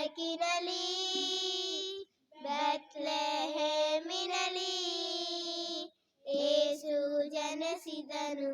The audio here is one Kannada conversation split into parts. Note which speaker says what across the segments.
Speaker 1: ಬೈಕಿನಲಿ ಬೆತ್ಲೆಹೇಮಿನಲಿ ಏಸು ಜನಸಿದನು.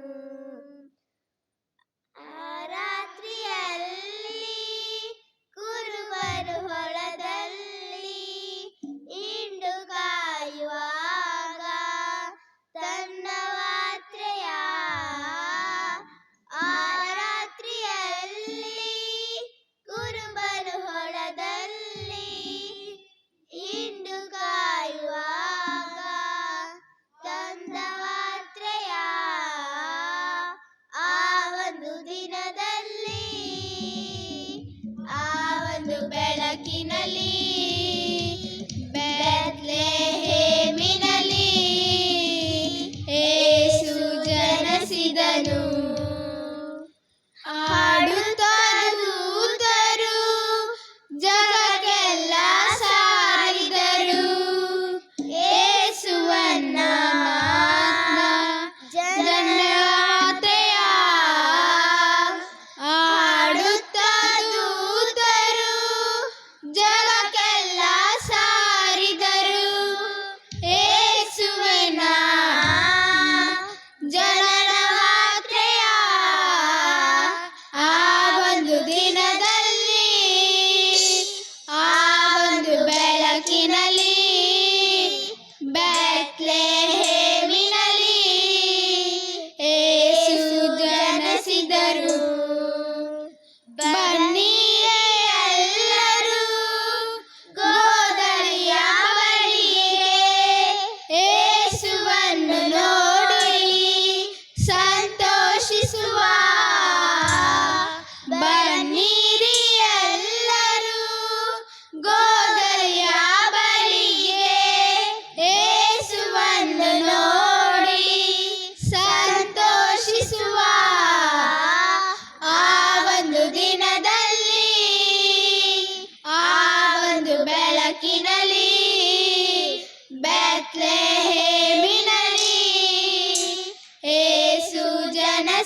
Speaker 1: ಒಂದು ಬೆಳಕಿನಲ್ಲಿ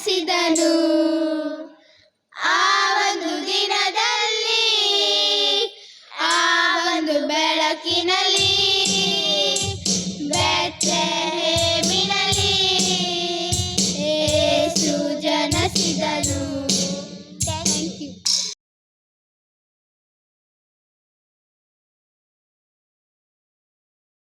Speaker 1: ಜನಸಿದನು ಆ ಒಂದು ದಿನದಲ್ಲಿ ಆ ಒಂದು ಬೆಳಕಿನಲ್ಲಿ